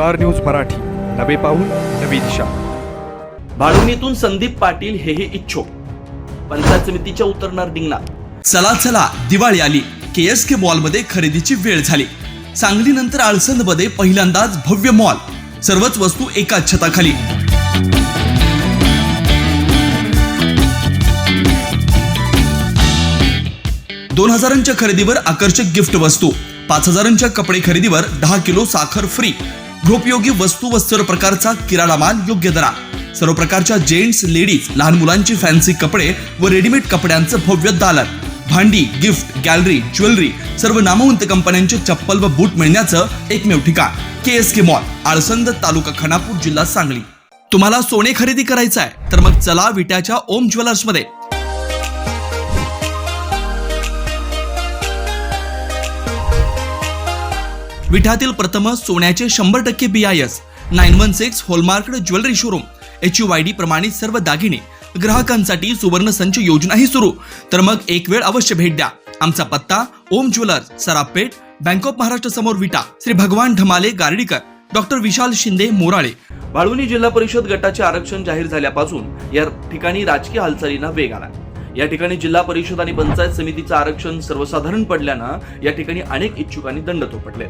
Star news Marathi. नवे पाऊल नवी दिशा. भाळवणीतून संदीप पाटील हेही इच्छुक. पंचायत समितीच्या उतरणार डिंगणार चला चला दिवाळी आली. के एस के मॉलमध्ये खरेदीची वेळ झाली. सांगलीनंतर आळसंदमध्ये पहिल्यांदाच भव्य मॉल. सर्वच वस्तू एकाच छताखाली. दोन हजारांच्या खरेदीवर आकर्षक गिफ्ट वस्तू. पाच हजारांच्या कपडे खरेदीवर दहा किलो साखर फ्री गृहोपयोगी वस्तू व सर्व प्रकारचा किराणा माल योग्य दरा सर्व प्रकारच्या जेंट्स लेडीज लहान मुलांची फॅन्सी कपडे व रेडीमेड कपड्यांचं भव्य दालन. भांडी गिफ्ट गॅलरी ज्वेलरी सर्व नामवंत कंपन्यांचे चप्पल व बूट मिळण्याचं एकमेव ठिकाण. K S K mall Alsand taluka Khanapur जिल्हा सांगली. तुम्हाला सोने खरेदी करायचं आहे तर मग चला विट्याच्या ओम ज्वेलर्स विठातील प्रथम सोन्याचे शंभर टक्के B I S nine one six hallmarked jewellery showroom H U I D प्रमाणित सर्व दागिने ग्राहकांसाठी सुवर्ण संच योजनाही सुरू. तर मग एक वेळ अवश्य भेट द्या. आमचा पत्ता Om jewellers Sarapeth bank of Maharashtra समोर विटा श्री भगवान ढमाले गार्डीकर डॉक्टर विशाल शिंदे मोराळे. भाळवणी जिल्हा परिषद गटाचे आरक्षण जाहीर झाल्यापासून या ठिकाणी राजकीय हालचालींना वेग आला. या ठिकाणी जिल्हा परिषद आणि पंचायत समितीचं आरक्षण सर्वसाधारण पडल्यानं या ठिकाणी अनेक इच्छुकांनी दंड थोपटले.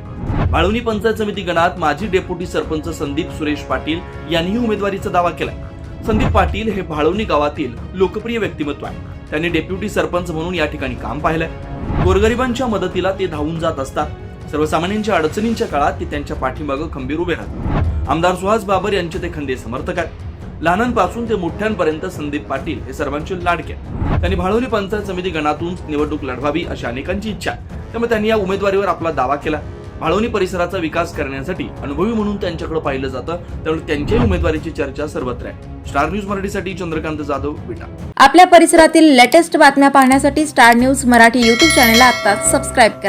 भाळवणी पंचायत समिती गणात माजी डेप्युटी सरपंच संदीप सुरेश पाटील यांनीही उमेदवारीचा दावा केला संदीप पाटील हे भाळवणी गावातील लोकप्रिय व्यक्तिमत्व आहे त्यांनी डेप्युटी सरपंच म्हणून या ठिकाणी काम पाहिलंय. गोरगरिबांच्या मदतीला ते धावून जात असतात. सर्वसामान्यांच्या अडचणींच्या काळात ते त्यांच्या पाठीमागं खंबीर उभे राहतात. आमदार सुहास बाबर यांचे ते खंदे समर्थक आहेत. लहानांपासून ते मोठ्यांपर्यंत संदीप पाटील हे सर्वांचे लाडक्या त्यांनी भाळवली पंचायत समिती गणातून निवडणूक लढवावी अशी अनेकांची इच्छा. त्यामुळे त्यांनी या उमेदवारीवर आपला दावा केला. भाळवणी परिसराचा विकास करण्यासाठी अनुभवी म्हणून त्यांच्याकडे पाहिलं जातं त्यामुळे त्यांच्याही उमेदवारीची चर्चा सर्वत्र आहे. स्टार न्यूज मराठीसाठी चंद्रकांत जाधव विटा. आपल्या परिसरातील लेटेस्ट बातम्या पाहण्यासाठी स्टार न्यूज मराठी युट्यूब चॅनेलला आता सबस्क्राईब करा.